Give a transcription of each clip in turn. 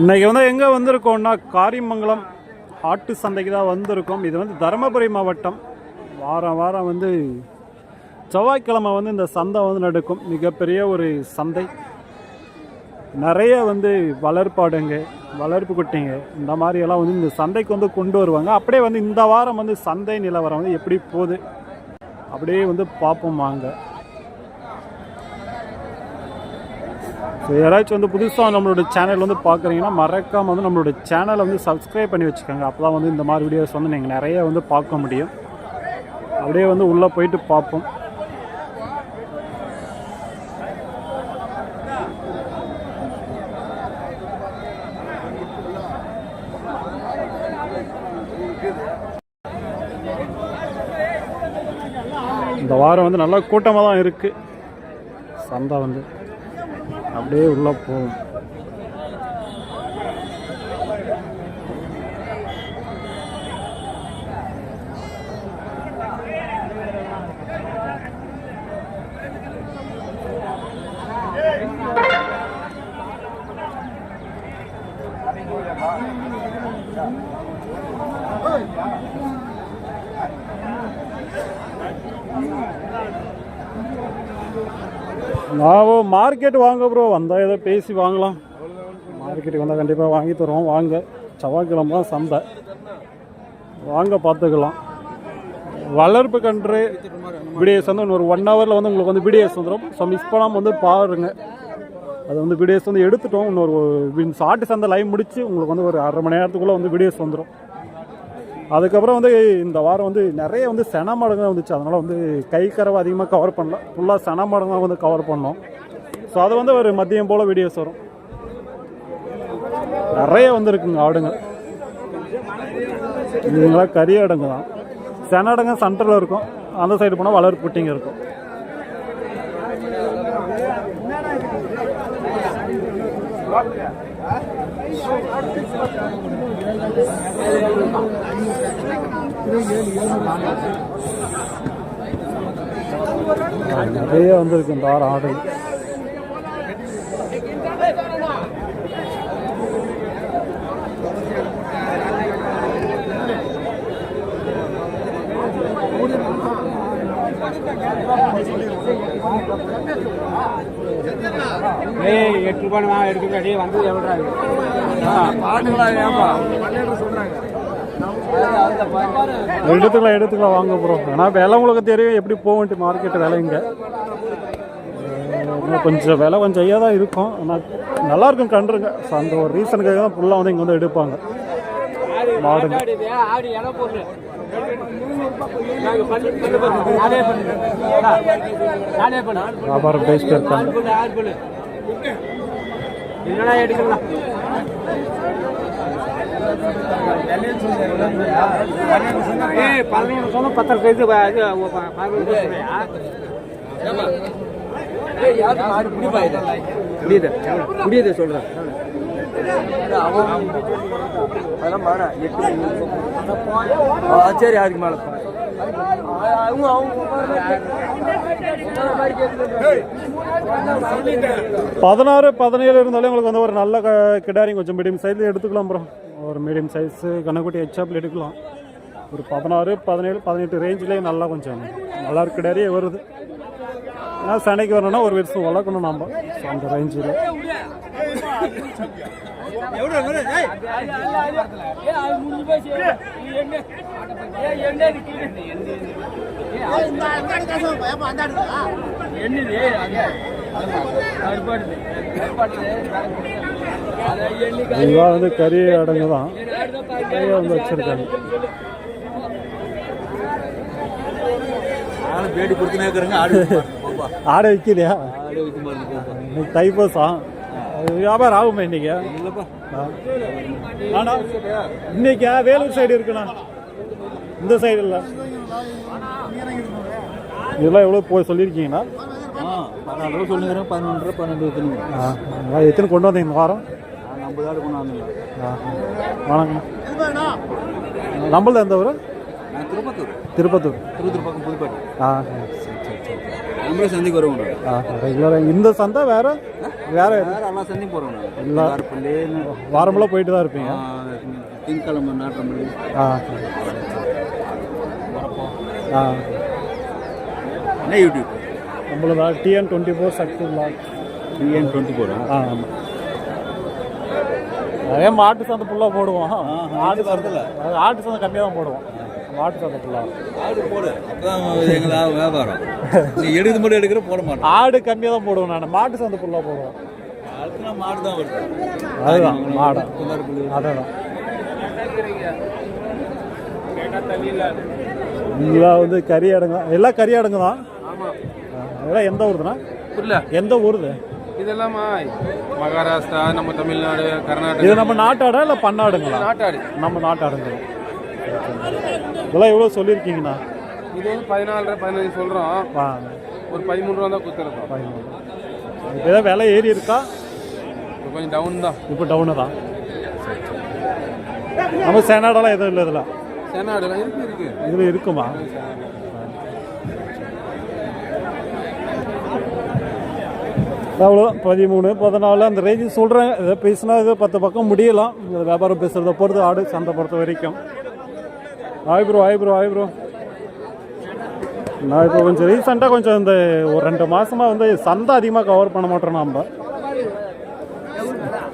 இன்னைக்கு வந்து எங்கே வந்திருக்கோம்னா காரிமங்கலம் ஆட்டு சந்தைக்கு தான் வந்திருக்கோம். இது வந்து தருமபுரி மாவட்டம். வாரம் வாரம் வந்து செவ்வாய்க்கிழமை வந்து இந்த சந்தை வந்து நடக்கும். மிகப்பெரிய ஒரு சந்தை. நிறைய வந்து வளர்ப்பாடுங்க வளர்ப்பு குட்டிங்க. இந்த மாதிரியெல்லாம் வந்து இந்த சந்தைக்கு வந்து கொண்டு வருவாங்க. அப்படியே வந்து இந்த வாரம் வந்து சந்தை நிலவரம் வந்து எப்படி போகுது? அப்படியே வந்து பார்ப்போம் வாங்க. யாராச்சும் வந்து புதுசாக நம்மளோட சேனல் வந்து பார்க்குறீங்கன்னா மறக்காம வந்து நம்மளோட சேனலை வந்து சப்ஸ்கிரைப் பண்ணி வச்சுக்கோங்க. அப்போ தான் வந்து இந்த மாதிரி வீடியோஸ் வந்து நீங்கள் நிறைய வந்து பார்க்க முடியும். அப்படியே வந்து உள்ளே போயிட்டு பார்ப்போம். இந்த வாரம் வந்து நல்லா கூட்டமாக தான் இருக்குது சந்தை வந்து. அப்படியே உள்ளே போகும். நான் மார்க்கெட் வாங்க ப்ரோ வந்தால் ஏதோ பேசி வாங்கலாம். மார்க்கெட்டுக்கு வந்தால் கண்டிப்பாக வாங்கி தருவோம். வாங்க. செவ்வாய்க்கிழமை தான் சந்தை. வாங்க பார்த்துக்கலாம். வளர்ப்பு கன்று பிடிஎஸ் வந்து இன்னொரு ஒரு ஒன் ஹவரில் வந்து உங்களுக்கு வந்து பிடிஎஸ் வந்துடும் ஸோ மிஸ் பண்ணாமல் வந்து பாருங்க. அது வந்து பிடிஎஸ் வந்து எடுத்துட்டோம். இன்னொரு சாட்டு சந்தை லைவ் முடிச்சு உங்களுக்கு வந்து ஒரு அரை மணி நேரத்துக்குள்ளே வந்து பிடிஎஸ் வந்துடும் அதுக்கப்புறம் வந்து இந்த வாரம் வந்து நிறைய வந்து சென மடங்கு வந்துச்சு. அதனால் வந்து கை கறவை அதிகமாக கவர் பண்ணல. ஃபுல்லாக சென மடங்காக வந்து கவர் பண்ணோம். ஸோ அது வந்து ஒரு மதியம் போல் வீடியோஸ் வரும். நிறைய வந்துருக்குங்க ஆடுங்க. இதுங்களாம் கறி அடங்கு தான் சென அடங்க சென்டரில் இருக்கும். அந்த சைடு போனால் வளர் புட்டிங்க இருக்கும். நிறைய வந்திருக்கு இந்த ஆறு ஆடு. ஏய் எட்டு ரூபாய் நான் எடுக்க அடி வந்து எவ்வளோ பாட்டுங்களா ஏப்பா பன்னெண்டு சொல்றாங்க எடுத்துக்கலாம் எடுத்துக்கலாம் வாங்க ப்ரோ ஏன்னா விலை உங்களுக்கு தெரியும் எப்படி போகன்ட்டு மார்க்கெட் விலைங்க இன்னும் கொஞ்சம் விலை கொஞ்சம் ஐயா தான் இருக்கும் ஆனால் நல்லா இருக்கும் கன்றுங்க ஸோ அந்த ஒரு ரீசனுக்காக தான் ஃபுல்லாக வந்து இங்கே வந்து எடுப்பாங்க மாடுங்க வியாபாரம் பேசிட்டு இருக்காங்க. என்னடா எடுக்கலாம் பதினொன்று சொன்ன பத்தரை கைது புரியுது. சொல்கிறேன் அதெல்லாம் வேணாம் எட்டு சரி அதுக்கு மேலே அவங்க பதினாறு பதினேழு இருந்தாலே உங்களுக்கு வந்து ஒரு நல்ல க- கொஞ்சம் மீடியம் சைஸில் எடுத்துக்கலாம் ப்ரோ ஒரு மீடியம் சைஸு கண்ணக்குட்டி எச்சாப்பில் எடுக்கலாம். ஒரு பதினாறு பதினேழு பதினெட்டு ரேஞ்சிலே நல்லா கொஞ்சம். நல்லா கிடாரியே வருது. ஏன்னா சென்னைக்கு வரணும்னா ஒரு வருஷம் வளர்க்கணும் நம்ம. அந்த ரேஞ்சில் வந்து கறி அடங்கு தான். நிறைய வந்து வச்சுருக்காங்க. பேடி கொடுத்துனே இருக்கிறாங்க ஆடு ஆடை விற்கலையா இன்னைக்கு தைப்பூசா அது வியாபாரம் ஆகுமா இன்னைக்கு. ஆனா இன்னைக்கு வேலூர் சைடு இருக்குண்ணா. இந்த சைடு இல்லை. இதெல்லாம் எவ்வளோ போய் சொல்லியிருக்கீங்கண்ணா? பதினாலு ரூபா சொல்லுங்கிறேன் பதினொன்று ரூபா பன்னெண்டு அதான் எத்தனை கொண்டு வந்தீங்க இந்த வாரம்? ஐம்பது ஆடு கொண்டாந்துங்க ஆ. வணக்கம் நம்மளது எந்த ஊர்? திருப்பத்தூர். திருப்பத்தூர். திருப்பத்தூர் பக்கம் புதுப்பாட்டி. ஆ நம்மளே சந்தைக்கு வருவோம். ரெகுலராக இந்த சந்தை வேற வேற வேற எல்லா சந்தையும் போகிறோம் எல்லா- வாரமெல்லாம் போயிட்டு தான் இருப்பீங்க? திங்கக்கிழமை நாட்டம்பள்ளி ஆ. ஆ. என்ன YouTube? நம்மளதா TN twenty four Sakthi blog TN twenty ஃபோரா ஆ ஆமாம் நிறைய மாட்டு சந்தை ஃபுல்லாக போடுவோம். ஆடு வரதில்ல. ஆட்டு சந்தை கம்மியாக தான் போடுவோம். மாட்டு சந்தை ஃபுல்லாக ஆடு போடு. அப்பதான் லாபம் வியாபாரம். நீ எடுக்கிறது மட்டும் எடுக்கிற போட மாட்டோம். ஆடு கம்மியாக தான் போடுவோம் நான். மாட்டு சந்தை ஃபுல்லாக போடுவோம். மாடு தான் வருது. அதுதான் மாடு. அதான் இதெல்லாம் வந்து கறி அடங்கு எல்லாம் கறி அடங்கு தான். அதெல்லாம் எந்த ஊருதுண்ணா? புரியல. எந்த ஊருது? இதெல்லாமா மகாராஷ்டிரா நம்ம தமிழ்நாடு கர்நாடகா. இது நம்ம நாட்டாடா இல்லை பண்ணாடுங்களா நாட்டாடு. நம்ம நாட்டாடுங்க இதெல்லாம் எவ்வளோ சொல்லியிருக்கீங்கண்ணா? இது வந்து பதினாலு பதினஞ்சு சொல்றோம். வா. ஒரு பதிமூணு ரூபா தான் கொடுத்துருக்கோம். பதினொன்று இப்போ ஏதாவது விலை ஏறி இருக்கா? கொஞ்சம் டவுன் தான். இப்போ டவுனு தான். நம்ம சேனாடெல்லாம் எதுவும் இல்லை இதில். சேனாடுலாம் இருக்கு இருக்கு. இதில் இருக்குமா? அவ்வளோதான் பதிமூணு பதினாலு அந்த ரேஞ்சு சொல்கிறேன் இதை பேசினா இது பத்து பக்கம் முடியலாம். இந்த வியாபாரம் பேசுகிறத பொறுத்து ஆடு சந்தை பொறுத்த வரைக்கும். ஆய் ப்ரோ ஆய் ப்ரோ ஹாய் ப்ரோ நான் இப்போ கொஞ்சம் ரீசெண்டாக கொஞ்சம் இந்த ஒரு ரெண்டு மாதமாக வந்து சந்தை அதிகமாக கவர் பண்ண மாட்டோம் நம்ம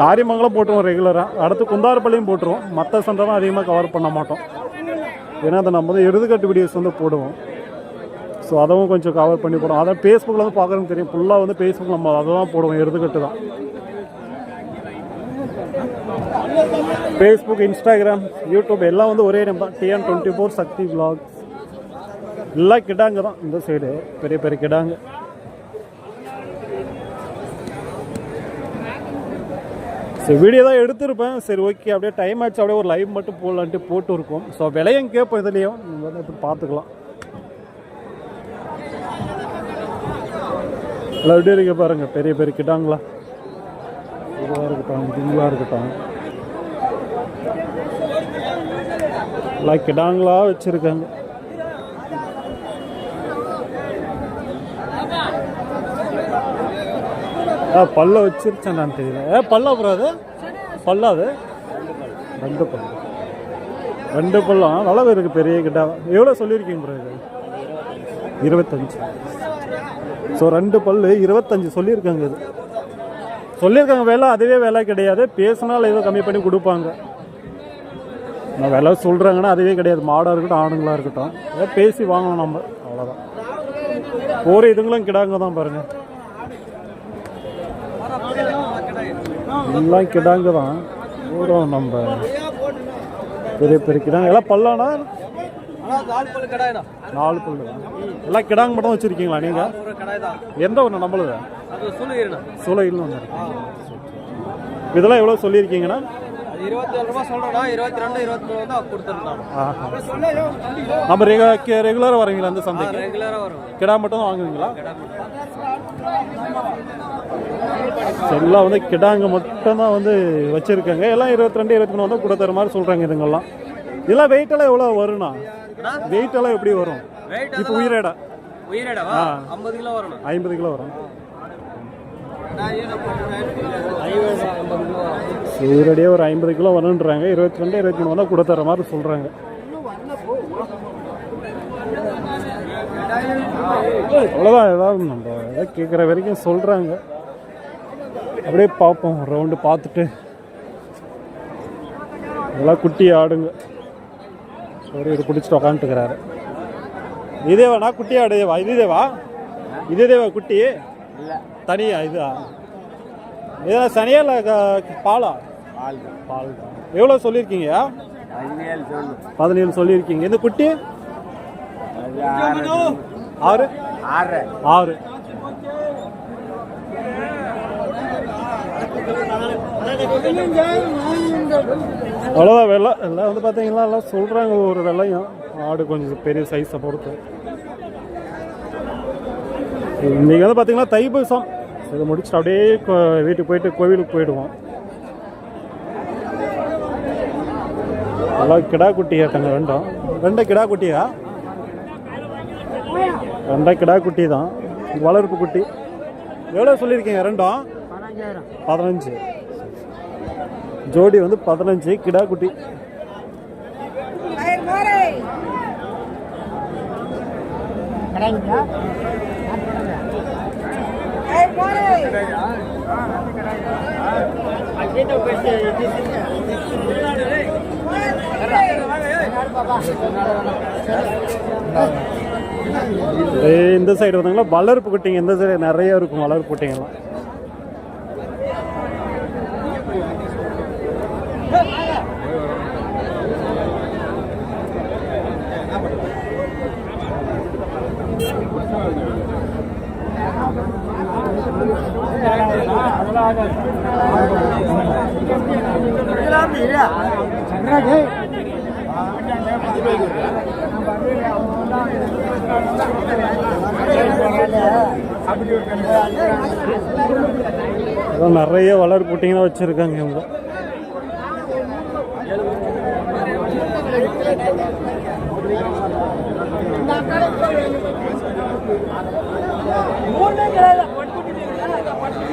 காரியமங்கலம் போட்டுருவோம் ரெகுலராக அடுத்து குந்தாரப்பள்ளியும் போட்டுருவோம். மற்ற சந்தை தான் அதிகமாக கவர் பண்ண மாட்டோம். ஏன்னா அதை நம்ம வந்து எழுதுகட்டு வீடியோஸ் வந்து போடுவோம். ஸோ அதவும் கொஞ்சம் கவர் பண்ணி போடுவோம். அதான் ஃபேஸ்புக்கில் வந்து பார்க்குறதுக்கு தெரியும். ஃபுல்லாக வந்து ஃபேஸ்புக் நம்ம அதை தான் போடுவோம் எழுதுகட்டு தான். ஃபேஸ்புக் இன்ஸ்டாகிராம் யூடியூப் எல்லாம் வந்து ஒரே number TN twenty four Sakthi vlog எல்லாம் கிடாங்க தான் இந்த சைடு பெரிய பெரிய கிடாங்க. சரி வீடியோ தான் எடுத்திருப்பேன். சரி ஓகே அப்படியே டைம் ஆச்சு. அப்படியே ஒரு லைவ் மட்டும் போடலான்ட்டு போட்டு இருக்கோம் ஸோ விலையும் கேட்போம் இதுலேயும். நீங்கள் வந்து இப்படி பார்த்துக்கலாம். எல்லாம் எப்படி இருக்கு பாருங்கள் பெரிய பெரிய கிட்டாங்களா இதுவாக இருக்கட்டும் இதுங்களாக இருக்கட்டும். எல்லாம் கிடாங்களாக வச்சுருக்காங்க. ஆ பல்ல வச்சிருச்சேன் நான் தெரியல ஏ பல்லா அப்புறம் அது? பல்லா அது? ரெண்டு பல்லு. ரெண்டு பல்லம் நல்லா இருக்குது பெரிய கிட்டா எவ்வளோ சொல்லியிருக்கீங்க ப்ரோ இது? இருபத்தஞ்சு. ஸோ ரெண்டு பல்லு இருபத்தஞ்சு சொல்லியிருக்காங்க இது. சொல்லியிருக்காங்க வேலை அதுவே வேலை கிடையாது. பேசினால் ஏதோ கம்மி பண்ணி கொடுப்பாங்க. நான் விலை சொல்கிறாங்கன்னா அதுவே கிடையாது. மாடாக இருக்கட்டும் ஆணுங்களாக இருக்கட்டும். ஏதோ பேசி வாங்கணும் நம்ம. அவ்வளோதான் ஒரு இதுங்களும் கிடாங்க தான் பாருங்கள் எல்லாம் கிடாங்க தான். பூரம் நம்ம. பெரிய பெரிய கிடாங்க. எல்லாம் பல்லானா? நாலு பல்லு எல்லாம் கிடாங்க மட்டும் வச்சுருக்கீங்களா நீங்கள் எந்த ஒன்று நம்மளுது? சூளையில் ஒன்று இதெல்லாம் எவ்வளோ சொல்லியிருக்கீங்கண்ணா நம்ம ரெக ரெகுலராக வரீங்களா அந்த சந்தைக்கு? கிடா மட்டும் வாங்குவீங்களா? எல்லாம் வந்து கிடாங்க மட்டும் தான் வந்து வச்சுருக்காங்க. எல்லாம் இருபத்தி ரெண்டு இருபத்தி மூணு வந்து கூட தர மாதிரி சொல்கிறாங்க இதுங்கெல்லாம். இதெல்லாம் weight எல்லாம் எவ்வளோ வரும்ண்ணா எல்லாம் எப்படி வரும்? இப்போ உயிரேடா. ஐம்பது கிலோ வரும்? சீரடியே ஒரு ஐம்பது கிலோ வரணுன்றாங்க. இருபத்தி ரெண்டு இருபத்தி மூணு வந்தால் கூட தர மாதிரி சொல்கிறாங்க அவ்வளோதான் ஏதாவது நம்ம ஏதாவது கேட்குற வரைக்கும் சொல்கிறாங்க அப்படியே பார்ப்போம் ரவுண்டு பார்த்துட்டு. இதெல்லாம் குட்டி ஆடுங்க. ஒரு இது பிடிச்சிட்டு உக்காந்துட்டுக்கிறாரு இதேவாண்ணா குட்டி ஆடு தேவா இது தேவா இது தேவா குட்டி தனியா இதா? இதெல்லாம் சனியா இல்லை பாலா? பால் தான். எவ்வளோ சொல்லியிருக்கீங்க? பதினேழு சொல்லியிருக்கீங்க. இந்த குட்டி? ஆறு. ஆறு? அவ்வளோதான் வெள்ளை. எல்லாம் வந்து பார்த்தீங்கன்னா எல்லாம் சொல்கிறாங்க ஒரு வெள்ளையும். ஆடு கொஞ்சம் பெரிய சைஸை பொறுத்து. இன்றைக்கி வந்து பார்த்தீங்கன்னா தைப்பூசம். இதை முடிச்சுட்டு அப்படியே வீட்டுக்கு போயிட்டு கோவிலுக்கு போயிடுவோம். நல்லா கிடா குட்டி கேட்டாங்க ரெண்டும். ரெண்டு கிடா குட்டியா? ரெண்டா கிடா குட்டி தான். வளர்ப்பு குட்டி. எவ்வளோ சொல்லியிருக்கீங்க ரெண்டும்? பதினஞ்சு. ஜோடி வந்து பதினஞ்சு கிடா குட்டி. இதே இந்த சைடு வந்தாங்களா வளர்ப்பு குட்டிங்க இந்த சைடு நிறைய இருக்கும் வளர்ப்பு குட்டிங்கலாம் நிறைய வளர் குட்டிங்களாம் வச்சுருக்காங்க இவங்க.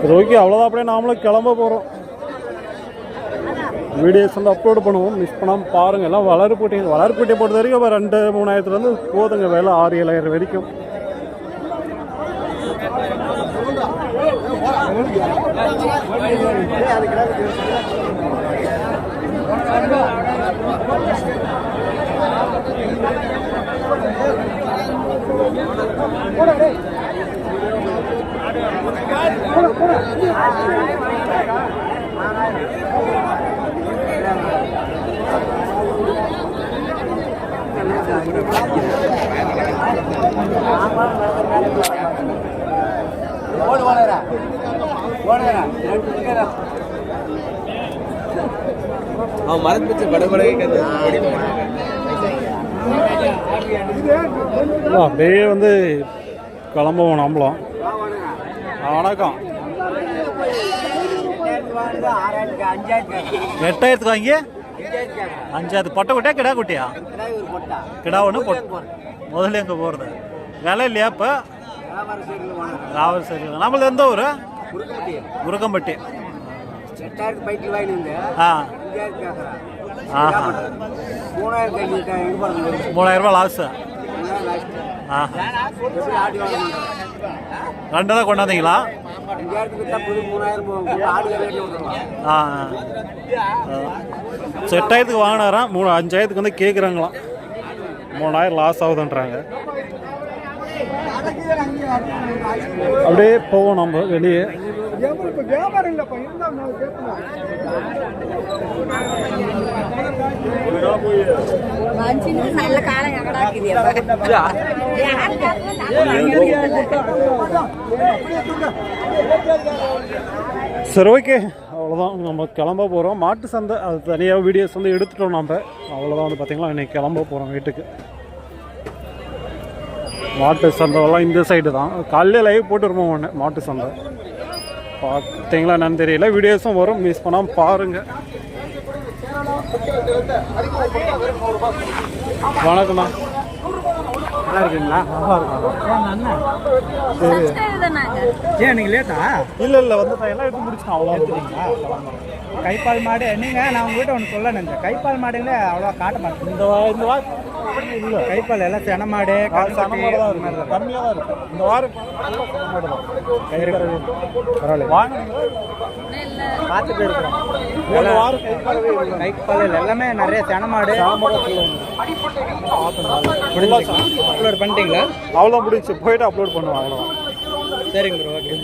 சரி ஓகே அவ்வளோதான் அப்படியே நாமளும் கிளம்ப போகிறோம் வீடியோஸ் வந்து அப்லோட் பண்ணுவோம் மிஸ் பண்ணாமல் பாருங்கள் எல்லாம் வளர்ப்பூட்டி வளர்ப்பூட்டியை பொறுத்த வரைக்கும் இப்போ ரெண்டு மூணாயிரத்துலேருந்து போதுங்க வேலை ஆறு ஏழாயிரம் வரைக்கும். ஓடு ஓடுறா ஓடுறா ரெண்டு அவன் மரத்து வச்சு படபடவே அப்படியே வந்து கிளம்புவோம் நம்மளும். வணக்கம். எட்டாயிரத்துக்கு வாங்கி அஞ்சாயிரத்து. பொட்டை குட்டியா கிடா குட்டியா? கிடா ஒன்று பொட் முதல்ல எங்கே போகிறது விலை இல்லையா இப்போ? ராவல் சரி நம்மளது எந்த ஊர்? முருகம்பட்டி எட்டாயிரத்து பைக்கில் வாங்கிட்டு ஆ. ஆஹா. மூணாயிரம் ரூபாய் லாஸு ஆஹா. ரெண்டு தான் கொண்டாந்தீங்களா? ஆ ஸோ எட்டாயிரத்துக்கு வாங்கினாராம் மூணு அஞ்சாயிரத்துக்கு வந்து கேட்குறாங்களாம் மூணாயிரம் லாஸ் ஆகுதுன்றாங்க. அப்படியே போவோம் நம்ம வெளியே. எவ்வளவு இப்ப வியாபாரம் இல்லப்பா இருந்தா சரி ஓகே. அவ்வளோதான் நம்ம கிளம்ப போகிறோம் மாட்டு சந்தை அது தனியாக வீடியோஸ் வந்து எடுத்துட்டோம் நம்ம அவ்வளோதான் வந்து பார்த்திங்கன்னா இன்றைக்கி கிளம்ப போகிறோம் வீட்டுக்கு. மாட்டு சந்தை எல்லாம் இந்த சைடு தான். காலையில் லைவ் போட்டுருப்போம் ஒன்று மாட்டு சந்தை. பார்த்தீங்களா என்னன்னு தெரியல. வீடியோஸும் வரும். மிஸ் பண்ணாமல் பாருங்கள் வணக்கம்ண்ணா நல்லா இருக்கீங்களா? ஏன் நீங்கள் லேட்டா இல்லை இல்லை. வந்து எல்லாம் எடுத்து முடிச்சிட்டேன். அவ்வளோ கைப்பால் மாடு. நீங்க நான் உங்ககிட்ட ஒன்று சொல்ல நினைச்சேன். கைப்பால் மாடுங்களே அவ்வளோ காட்ட மாட்டேன். இந்த வா இந்த கைப்பால் எல்லாம் சென மாடு கண்ணுக்குட்டி, சனமாக தான் இந்த மாதிரி இருக்கு. கம்மியாக தான் இருக்கு. இந்த வாரம் பரவாயில்ல. பார்த்துட்டு இருக்கிறோம். கைப்பால் எல்லாமே நிறைய சென மாடு. அப்லோட் பண்ணிட்டீங்களா? அவ்வளோ முடிச்சு போயிட்டு அப்லோட் பண்ணுவோம். அவ்வளோ சரிங்க ப்ரோ ஓகே